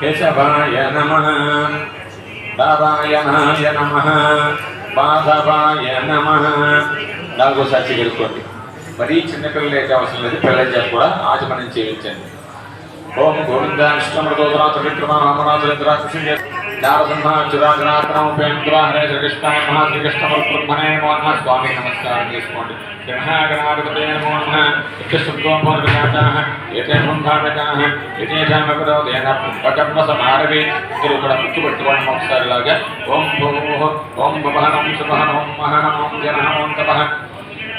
కేశవాయ నమ నారాయణాయ నమ మాధవాయ నమ. నాలుగో సాక్షి గెలుపుకోండి మరీ చిన్నపిల్లలు అయితే అవసరం లేదు పిల్లలు కూడా ఆచమనం చేయించండి. ఓం గోవింద విష్ణుమృతోదరాత విక్రమ రామనాథేంద్ర కృష్ణ నారసింహాచురాజనాథనం ఉపేంద్ర హరే శ్రీకృష్ణ మహాశ్రీకృష్ణ బ్రహ్మణే మోహన స్వామి నమస్కారం చేసుకోండి గణాగణాధిపతే నమో నమః ఇత్యశుద్ధోపరిజాతాః ఏతే బ్రహ్మాగతాః ఏతేషామకరోదేన ఉపకర్మ సమారవే మీరు కూడా ముక్కు పెట్టుకోవడం ఒకసారి లాగా ఓం భూః ఓం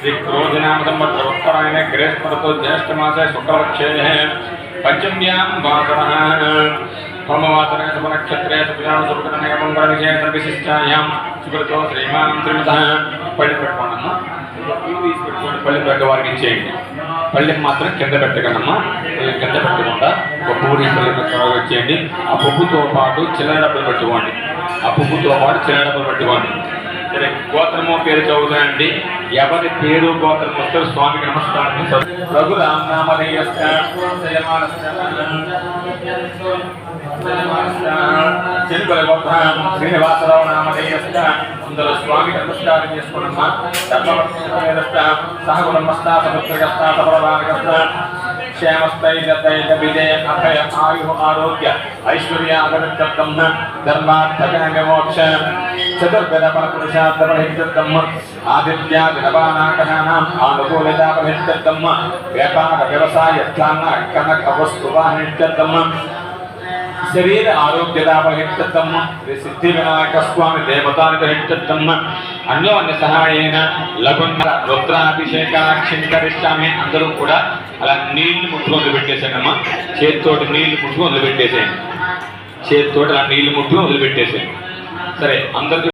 శ్రీ ఉత్తరాయణే గ్రేష్మరతో జ్యేష్ఠమాసే శుక్లపక్షే పంచమ్యాం వాసన హోమవాసరే శుభనక్షత్రే శుభయాం శుభకరణే మంగళవిజేత విశిష్టాయాం శుభ్రతో శ్రీమాన్ త్రిమిత పళ్ళి పెట్టుకోండమ్మా పెట్టుకోండి పళ్ళి పెద్దవారికి ఇచ్చేయండి పళ్ళెం మాత్రం కింద పెట్టగలమ్మా కింద పెట్టకుండా ఒక పూరి ఇచ్చేయండి ఆ పువ్వుతో పాటు చిల్లర డబ్బులు పెట్టుకోండి. ఆ పువ్వుతో పాటు చిల్లర డబ్బులు పెట్టుకోండి. సరే గోత్రము పేరు చదువుతానండి. ఎవరి పేరు గోత్రం వస్తారు స్వామికి నమస్కారం రఘు రామనామయ చెరుకుల గొప్ప శ్రీనివాసరావు నామయ అందరూ స్వామికి నమస్కారం చేసుకున్నమ్మా ధర్మవర్త సహకులమస్తా సముద్రగస్త సఫలవానగస్త క్షేమస్థైర్యతైర్య విజయ అభయ ఆయు ఆరోగ్య ఐశ్వర్య ఐశ్వర్యాగమిత్తం ధర్మార్థక మోక్ష చతుర్వేద ఆదిత్యా ఆదిత్యాదినవానాకనాం ఆనుకూలితాపరిహితం వ్యాపార వ్యవసాయ స్థాన కనక వస్తువాహిత్యం శరీర ఆరోగ్యదాపహిత్తమ్మ శ్రీ సిద్ధి వినాయక స్వామి దేవతానికి హిత్తమ్మ అన్యోన్య సహాయేన లగున్న రుద్రాభిషేకాక్షింకరిష్టామి అందరూ కూడా అలా నీళ్ళు ముట్టుకు వదిలిపెట్టేసానమ్మా చేతితోటి నీళ్ళు ముట్టుకు వదిలిపెట్టేసేయండి. చేతితోటి అలా నీళ్ళు ముట్టుకొని వదిలిపెట్టేసేయండి. సరే అందరికీ